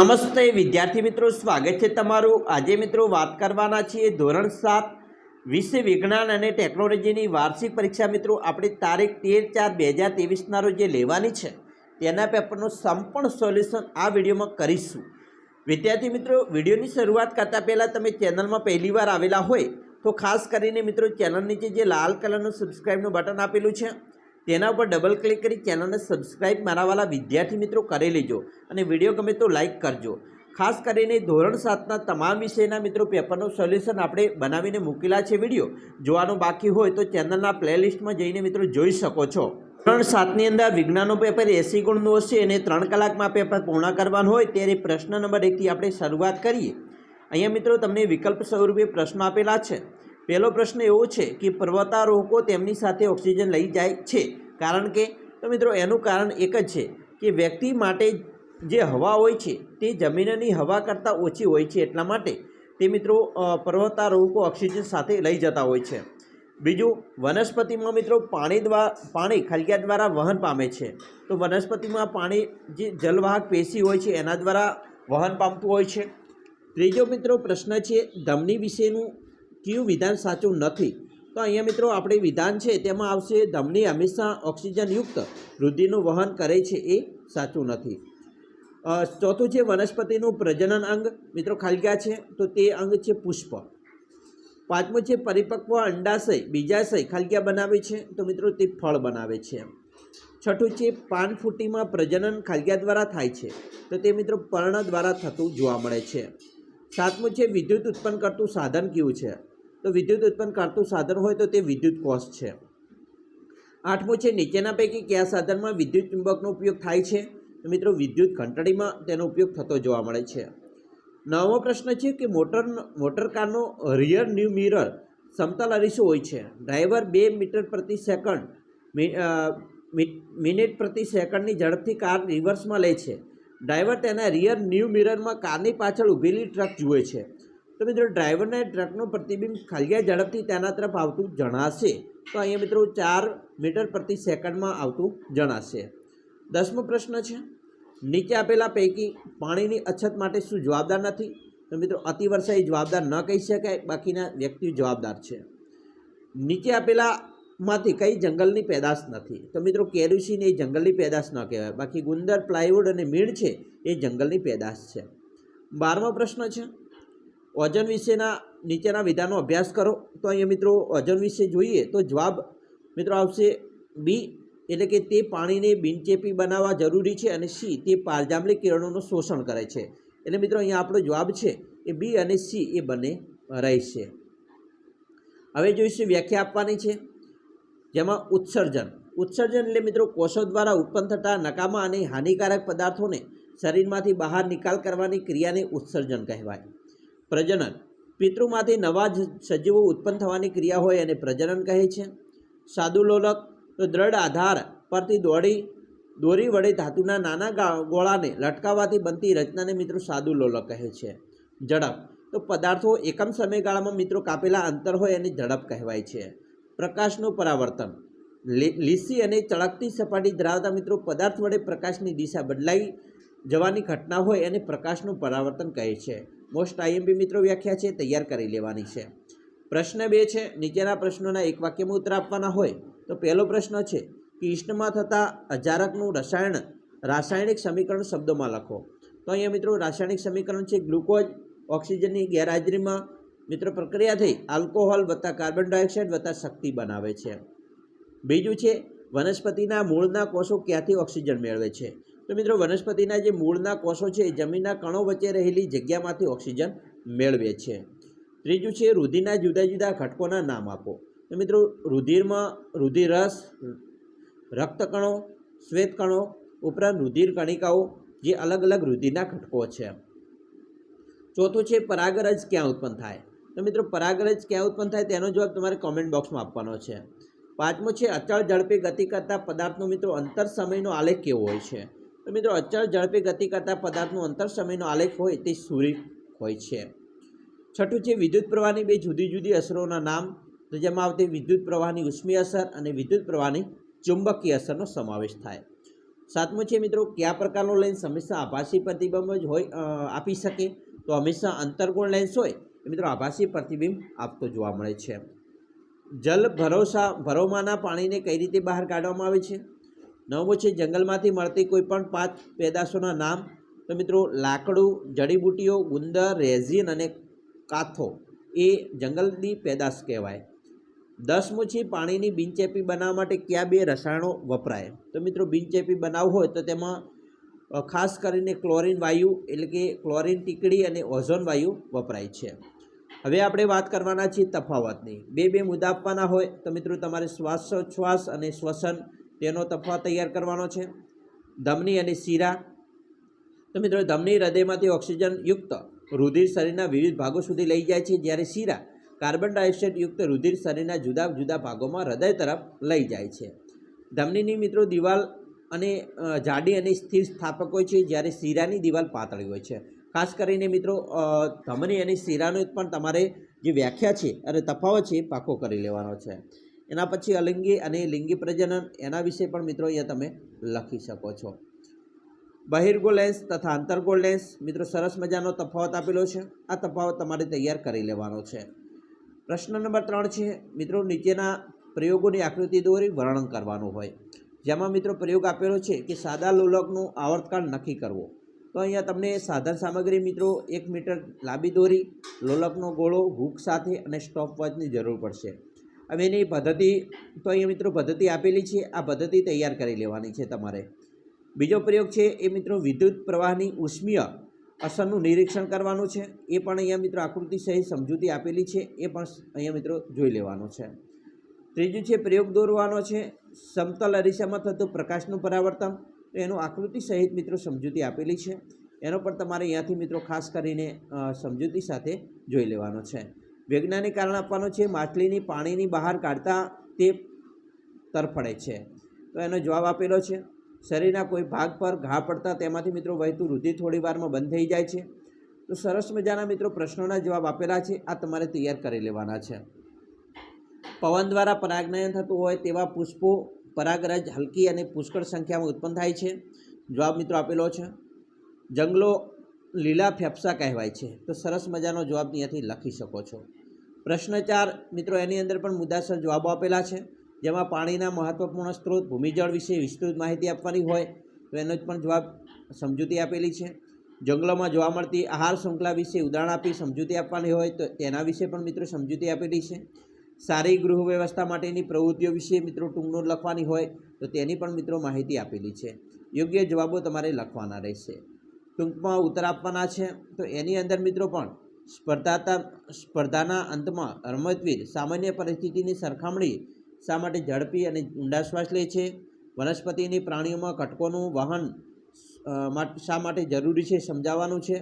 નમસ્તે વિદ્યાર્થી મિત્રો, સ્વાગત છે તમારું. આજે મિત્રો વાત કરવાના છીએ ધોરણ સાત, વિષય વિજ્ઞાન અને ટેકનોલોજીની વાર્ષિક પરીક્ષા. મિત્રો, આપણી તારીખ તેર ચાર બે હજાર ત્રેવીસના રોજ જે લેવાની છે, તેના પેપરનું સંપૂર્ણ સોલ્યુશન આ વિડીયોમાં કરીશું. વિદ્યાર્થી મિત્રો, વિડીયોની શરૂઆત કરતાં પહેલાં તમે ચેનલમાં પહેલીવાર આવેલા હોય, તો ખાસ કરીને મિત્રો ચેનલ નીચે જે લાલ કલરનું સબસ્ક્રાઈબનું બટન આપેલું છે તેના ઉપર ડબલ ક્લિક કરી ચેનલને સબસ્ક્રાઇબ મારાવાળા વિદ્યાર્થી મિત્રો કરી લેજો અને વીડિયો ગમે તો લાઇક કરજો. ખાસ કરીને ધોરણ સાતના તમામ વિષયના મિત્રો પેપરનું સોલ્યુશન આપણે બનાવીને મૂકેલા છે વીડિયો જોવાનું બાકી હોય તો ચેનલના પ્લેલિસ્ટમાં જઈને મિત્રો જોઈ શકો છો. ધોરણ સાતની અંદર વિજ્ઞાનનું પેપર એસી ગુણનું હશે અને ત્રણ કલાકમાં પેપર પૂર્ણ કરવાનું હોય ત્યારે પ્રશ્ન નંબર એકથી આપણે શરૂઆત કરીએ. અહીંયા મિત્રો તમને વિકલ્પ સ્વરૂપે પ્રશ્નો આપેલા છે. પહેલો પ્રશ્ન એવો છે કે પર્વતારોહકો તેમની સાથે ઓક્સિજન લઈ જાય છે. કારણ કે, તો મિત્રો, એનું કારણ એક જ છે કે વ્યક્તિ માટે જે હવા હોય છે, તે જમીનની હવા કરતાં ઓછી હોય છે. એટલા માટે તે મિત્રો પર્વતારોહકો ઓક્સિજન સાથે લઈ જતા હોય છે. બીજું, વનસ્પતિમાં મિત્રો, પાણી દ્વારા પાણી ખલિયા દ્વારા વહન પામે છે. તો વનસ્પતિમાં પાણી, જે જલવાહક પેશી હોય છે, એના દ્વારા વહન પામતું હોય છે. ત્રીજો મિત્રો પ્રશ્ન છે, ધમની વિશેનું કયું વિધાન સાચું નથી? તો અહીંયા મિત્રો આપણે વિધાન છે, તેમાં આવશે ધમની હંમેશા ઓક્સિજનયુક્ત, રુધિરનું વહન કરે છે એ સાચું નથી. ચોથું છે વનસ્પતિનું પ્રજનન અંગ. મિત્રો ખાલગ્યા છે? તો તે અંગ છે પુષ્પ. પાંચમું છે પરિપક્વ અંડાશય. બીજાશય ખાલગ્યા બનાવે છે? તો મિત્રો તે ફળ બનાવે છે. છઠ્ઠું છે પાનફૂટીમાં પ્રજનન ખાલગ્યા દ્વારા થાય છે? તો તે મિત્રો પર્ણ દ્વારા થતું જોવા મળે છે. સાતમું છે વિદ્યુત ઉત્પન્ન કરતું સાધન કયું છે? તો વિદ્યુત ઉત્પન્ન કરતું સાધન હોય તો તે વિદ્યુત કોષ છે. આઠમું છે, નીચેના પૈકી કયા સાધનમાં વિદ્યુત ચુંબકનો ઉપયોગ થાય છે? તો મિત્રો, વિદ્યુત ઘંટડીમાં તેનો ઉપયોગ થતો જોવા મળે છે. નવમો પ્રશ્ન છે કે મોટર મોટર કારનો રિયર ન્યૂ મિરર સમતલ અરીસો હોય છે. ડ્રાઈવર બે મીટર પ્રતિ સેકન્ડ મિનિટ પ્રતિ સેકન્ડની ઝડપથી કાર રિવર્સમાં લે છે. ડ્રાઈવર તેના રિયર ન્યૂ મિરરમાં કારની પાછળ ઊભેલી ટ્રક જુએ છે. તો મિત્રો ડ્રાઈવરને ટ્રકનું પ્રતિબિંબ ખાલિયા ઝડપથી તેના તરફ આવતું જણાશે. તો અહીંયા મિત્રો ચાર મીટર પ્રતિ સેકન્ડમાં આવતું જણાશે. દસમો પ્રશ્ન છે, નીચે આપેલા પૈકી પાણીની અછત માટે શું જવાબદાર નથી? તો મિત્રો અતિવર્ષા એ જવાબદાર ન કહી શકાય, બાકીના વ્યક્તિઓ જવાબદાર છે. નીચે આપેલામાંથી કઈ જંગલની પેદાશ નથી? તો મિત્રો કેરુસીન એ જંગલની પેદાશ ન કહેવાય. બાકી ગુંદર, પ્લાયવુડ અને મીણ છે, એ જંગલની પેદાશ છે. બારમો પ્રશ્ન છે ઓઝોન વિશેના નીચેના વિધાનો અભ્યાસ કરો. તો અહીંયા મિત્રો વજન વિશે જોઈએ તો જવાબ મિત્રો આવશે બી એટલે કે તે પાણીને બિનચેપી બનાવવા જરૂરી છે અને સી તે પારજામલી કિરણોનું શોષણ કરે છે. એટલે મિત્રો અહીંયા આપણો જવાબ છે એ બી અને સી એ બંને રહેશે. હવે જોઈશું વ્યાખ્યા આપવાની છે. જેમાં ઉત્સર્જન. ઉત્સર્જન એટલે મિત્રો કોષો દ્વારા ઉત્પન્ન થતા નકામા અને હાનિકારક પદાર્થોને શરીરમાંથી બહાર નિકાલ કરવાની ક્રિયાને ઉત્સર્જન કહેવાય. પ્રજનન. પિતૃમાંથી નવા જ સજીવો ઉત્પન્ન થવાની ક્રિયા હોય એને પ્રજનન કહે છે. સાદુલોલક તો દ્રઢ આધાર, પરથી દોડી, દોરી વડે ધાતુના નાના ગોળાને લટકાવવાથી બનતી રચનાને મિત્રો સાદુલોલક કહે છે. ઝડપ. તો પદાર્થો એકમ સમયગાળામાં મિત્રો કાપેલા અંતર હોય એને ઝડપ કહેવાય છે. પ્રકાશનું પરાવર્તન. લીસી અને ચળકતી સપાટી ધરાવતા મિત્રો પદાર્થ વડે પ્રકાશની દિશા બદલાઈ જવાની ઘટના હોય એને પ્રકાશનું પરાવર્તન કહે છે. મોસ્ટ આઈએમપી મિત્રો વ્યાખ્યા છે, તૈયાર કરી લેવાની છે. પ્રશ્ન બે છે, નીચેના પ્રશ્નોના એક વાક્યમાં ઉત્તર આપવાના હોય તો પહેલો પ્રશ્ન છે કે ઇષ્ટમાં થતા અજારકનું રસાયણ રાસાયણિક સમીકરણ શબ્દોમાં લખો. તો અહીંયા મિત્રો રાસાયણિક સમીકરણ છે, ગ્લુકોઝ ઓક્સિજનની ગેરહાજરીમાં મિત્રો પ્રક્રિયા થઈ, આલ્કોહોલ વત્તા કાર્બન ડાયોક્સાઇડ વત્તા શક્તિ બનાવે છે. બીજું છે, વનસ્પતિના મૂળના કોષો ક્યાંથી ઓક્સિજન મેળવે છે? તો મિત્રો વનસ્પતિના જે મૂળના કોષો છે, એ જમીનના કણો વચ્ચે રહેલી જગ્યામાંથી ઓક્સિજન મેળવે છે. ત્રીજું છે, રુધિરના જુદા જુદા ઘટકોના નામ આપો. તો મિત્રો, રુધિરમાં રુધિરરસ, રક્તકણો, શ્વેતકણો ઉપરાંત રુધિર કણિકાઓ, જે અલગ અલગ રુધિરના ઘટકો છે. ચોથું છે, પરાગરજ ક્યાં ઉત્પન્ન થાય? તો મિત્રો, પરાગરજ ક્યાં ઉત્પન્ન થાય તેનો જવાબ તમારે કોમેન્ટ બોક્સમાં આપવાનો છે. પાંચમો છે, અચળ ઝડપે ગતિ કરતા પદાર્થનો મિત્રો અંતર સમયનો આલેખ કેવો હોય છે? તો મિત્રો, અચળ ઝડપી ગતિ કરતા પદાર્થનો અંતર સમયનો આલેખ હોય તે સૂર્ય હોય છે. છઠ્ઠું છે, વિદ્યુત પ્રવાહની બે જુદી જુદી અસરોના નામ, તો જેમાં આવતી વિદ્યુત પ્રવાહની ઉષ્મીય અસર અને વિદ્યુત પ્રવાહની ચુંબકીય અસરનો સમાવેશ થાય. સાતમું છે, મિત્રો, કયા પ્રકારનો લેન્સ હંમેશા આભાસી પ્રતિબિંબ જ હોય આપી શકે? તો હંમેશા અંતર્ગુણ લેન્સ હોય, એ મિત્રો, આભાસી પ્રતિબિંબ આપતો જોવા મળે છે. જલ ભરોસા, ભરોમાના પાણીને કઈ રીતે બહાર કાઢવામાં આવે છે? નવમું છે, જંગલમાંથી મળતી કોઈ પણ પાંચ પેદાશોના નામ. તો મિત્રો, લાકડું, જડીબુટીઓ, ગુંદર, રેઝિન અને કાથો એ જંગલની પેદાશ કહેવાય. દસમું છે, પાણીની બિનચેપી બનાવવા માટે કયા બે રસાયણો વપરાય? તો મિત્રો, બિનચેપી બનાવવું હોય તો તેમાં ખાસ કરીને ક્લોરીન વાયુ એટલે કે ક્લોરીન ટીકડી અને ઓઝોન વાયુ વપરાય છે. હવે આપણે વાત કરવાના છીએ તફાવતની. બે બે મુદ્દા આપવાના હોય તો મિત્રો, તમારે શ્વાસોચ્છ્વાસ અને શ્વસન તેનો તફવા તૈયાર કરવાનો છે. ધમની અને શીરા. તો મિત્રો, ધમની હૃદયમાંથી ઓક્સિજન યુક્ત રુધિર શરીરના વિવિધ ભાગો સુધી લઈ જાય છે. જ્યારે શીરા કાર્બન ડાયોક્સાઇડ યુક્ત રુધિર શરીરના જુદા જુદા ભાગોમાં હૃદય તરફ લઈ જાય છે. ધમનીની મિત્રો, દિવાલ અને જાડી અને સ્થિર સ્થાપક હોય છે. જ્યારે શીરાની દિવાલ પાતળી હોય છે. ખાસ કરીને મિત્રો ધમની અને શીરાનો પણ તમારે જે વ્યાખ્યા છે અને તફાવત છે પાકો કરી લેવાનો છે. એના પછી અલિંગી અને લિંગી પ્રજનન, એના વિશે પણ મિત્રો અહીંયા તમે લખી શકો છો. બહિર્ગો લેન્સ તથા આંતરગોળ લેન્સ, મિત્રો સરસ મજાનો તફાવત આપેલો છે. આ તફાવત તમારે તૈયાર કરી લેવાનો છે. પ્રશ્ન નંબર ત્રણ છે, મિત્રો નીચેના પ્રયોગોની આકૃતિ દોરી વર્ણન કરવાનું હોય. જેમાં મિત્રો પ્રયોગ આપેલો છે કે સાદા લોલકનું આવર્તકાળ નક્કી કરવો. તો અહીંયા તમને સાધન સામગ્રી મિત્રો એક મીટર લાંબી દોરી, લોલકનો ગોળો, હૂક સાથે અને સ્ટોપ વોચની જરૂર પડશે. હવે એની પદ્ધતિ, તો અહીંયા મિત્રો પદ્ધતિ આપેલી છે, આ પદ્ધતિ તૈયાર કરી લેવાની છે તમારે. બીજો પ્રયોગ છે, એ મિત્રો વિદ્યુત પ્રવાહની ઉષ્મીય અસરનું નિરીક્ષણ કરવાનું છે. એ પણ અહીંયા મિત્રો આકૃતિ સહિત સમજૂતી આપેલી છે, એ પણ અહીંયા મિત્રો જોઈ લેવાનો છે. ત્રીજું છે, પ્રયોગ દોરવાનો છે, સમતલ અરીસામાં થતું પ્રકાશનું પરાવર્તન. તો એનું આકૃતિ સહિત મિત્રો સમજૂતી આપેલી છે. એનો પણ તમારે અહીંયાથી મિત્રો ખાસ કરીને સમજૂતી સાથે જોઈ લેવાનો છે. વૈજ્ઞાનિક કારણ આપવાનું છે માછલીની પાણીની બહાર કાઢતા તે તરફડે છે. તો એનો જવાબ આપેલો છે, શરીરના કોઈ ભાગ પર ઘા પડતા તેમાંથી મિત્રો વહેતું રુધિર થોડી વારમાં બંધ થઈ જાય છે. તો સરસ મજાના મિત્રો પ્રશ્નોના જવાબ આપેલા છે, આ તમારે તૈયાર કરી લેવાના છે. પવન દ્વારા પરાગનયન થતું હોય તેવા પુષ્પો પરાગરજ હલકી અને પુષ્કળ સંખ્યામાં ઉત્પન્ન થાય છે. જવાબ મિત્રો આપેલો છે, જંગલો લીલા ફેફસા કહેવાય છે. તો સરસ મજાનો જવાબ અહીંયાથી લખી શકો છો. પ્રશ્ન ચાર, મિત્રો, એની અંદર પણ મુદ્દાસર જવાબો આપેલા છે. જેમાં પાણીના મહત્વપૂર્ણ સ્ત્રોત, ભૂમિજળ વિશે વિસ્તૃત માહિતી આપવાની હોય, તો એનો જ પણ જવાબ સમજૂતી આપેલી છે. જંગલોમાં જોવા મળતી આહાર શૃંખલા વિશે ઉદાહરણ આપી સમજૂતી આપવાની હોય, તો તેના વિશે પણ મિત્રો સમજૂતી આપેલી છે. સારી ગૃહ વ્યવસ્થા માટેની પ્રવૃત્તિઓ વિશે મિત્રો ટૂંકનોટ લખવાની હોય, તો તેની પણ મિત્રો માહિતી આપેલી છે. યોગ્ય જવાબો તમારે લખવાના રહેશે. ટૂંકમાં ઉત્તર આપવાના છે. તો એની અંદર મિત્રો પણ સ્પર્ધાતા, સ્પર્ધાના અંતમાં રમતવીર સામાન્ય પરિસ્થિતિની સરખામણી શા માટે ઝડપી અને ઊંડા શ્વાસ લે છે? વનસ્પતિની પ્રાણીઓમાં ઘટકોનું વહન શા માટે જરૂરી છે સમજાવવાનું છે?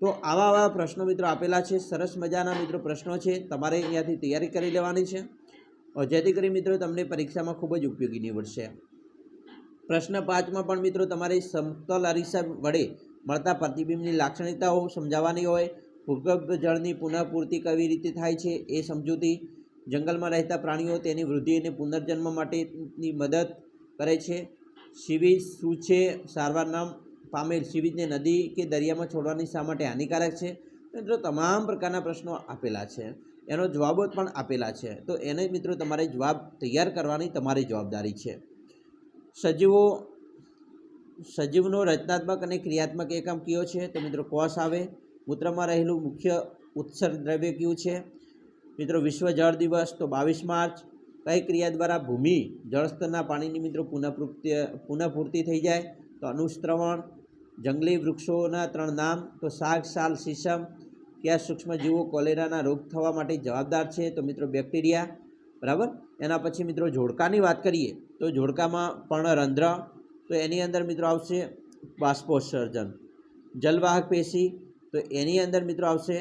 તો આવા આવા પ્રશ્નો મિત્રો આપેલા છે. સરસ મજાના મિત્રો પ્રશ્નો છે. તમારે અહીંયાથી તૈયારી કરી લેવાની છે. જેથી કરી મિત્રો તમને પરીક્ષામાં ખૂબ જ ઉપયોગી નીવડશે. પ્રશ્ન પાંચમાં પણ મિત્રો, તમારે સમતલ અરીસા વડે મળતા પ્રતિબિંબની લાક્ષણિકતાઓ સમજાવવાની હોય. ભૂગર્ભ જળની પુનઃપૂર્તિ કેવી રીતે થાય છે એ સમજૂતી જંગલમાં રહેતા પ્રાણીઓ તેની વૃદ્ધિ અને પુનર્જન્મ માટેની મદદ કરે છે. સીવીજ શું છે? સારવાર નામ પામેલ સીવીજને નદી કે દરિયામાં છોડવાની શા માટે હાનિકારક છે? મિત્રો, તમામ પ્રકારના પ્રશ્નો આપેલા છે. એનો જવાબો પણ આપેલા છે. તો એને મિત્રો, તમારે જવાબ તૈયાર કરવાની તમારી જવાબદારી છે. સજીવો, સજીવનો રચનાત્મક અને ક્રિયાત્મક એકમ કયો છે? તો મિત્રો કોષ આવે, મૂત્રમાં રહેલું મુખ્ય ઉત્સર્ગ દ્રવ્ય કયું છે? મિત્રો વિશ્વ જળ દિવસ તો બાવીસ માર્ચ. કઈ ક્રિયા દ્વારા ભૂમિ જળસ્તરના પાણીની મિત્રો પુનઃપૂર્તિ પુનઃપૂર્તિ થઈ જાય? તો અનુસ્ત્રવણ, જંગલી વૃક્ષોના ત્રણ નામ, તો શાક સાલ સીસમ કયા સૂક્ષ્મજીવો કોલેરાના રોગ થવા માટે જવાબદાર છે? તો મિત્રો બેક્ટેરિયા. બરાબર? એના પછી મિત્રો જોડકાની વાત કરીએ. તો જોડકામાં પર્ણરંધ્ર તો એની અંદર મિત્રો આવશે બાષ્પોત્સર્જન. જલવાહક પેશી, તો એની અંદર મિત્રો આવશે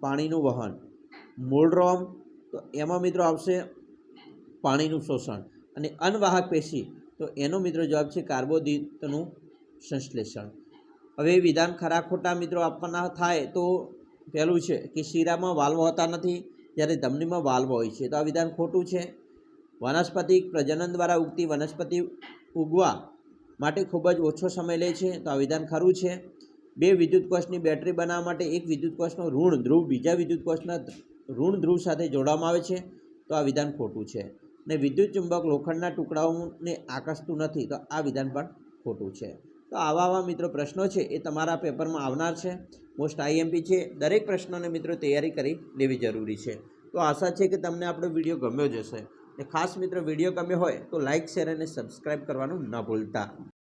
પાણીનું વહન. મૂળરોમ, તો એમાં મિત્રો આવશે પાણીનું શોષણ. અને અનવાહક પેશી, તો એનો મિત્રો જવાબ છે કાર્બોદિતનું સંશ્લેષણ. હવે વિધાન ખરા ખોટા મિત્રો આપવાના થાય તો પહેલું છે કે શીરામાં વાલ્વ હોતા નથી, જ્યારે ધમનીમાં વાલ્વ હોય છે. તો આ વિધાન ખોટું છે? વનસ્પતિ પ્રજનન દ્વારા ઉગતી વનસ્પતિ ઉગવા માટે ખૂબ જ ઓછો સમય લે છે, તો આ વિધાન ખરું છે. બે વિદ્યુત કોષની બેટરી બનાવવા માટે એક વિદ્યુત કોષનો ઋણ ધ્રુવ બીજા વિદ્યુત કોષના ઋણ ધ્રુવ સાથે જોડવામાં આવે છે, તો આ વિધાન ખોટું છે. ને વિદ્યુત ચુંબક લોખંડના ટુકડાઓને આકર્ષતું નથી, તો આ વિધાન પણ ખોટું છે. તો આવા આવા મિત્રો પ્રશ્નો છે, એ તમારા પેપરમાં આવનાર છે. મોસ્ટ આઈએમપી છે, દરેક પ્રશ્નોને મિત્રો તૈયારી કરી લેવી જરૂરી છે. તો આશા છે કે તમને આપણો વીડિયો ગમ્યો જ હશે. ને ખાસ મિત્રો વીડિયો ગમ્યો હોય તો લાઇક શેર અને સબસ્ક્રાઈબ કરવાનું ન ભૂલતા.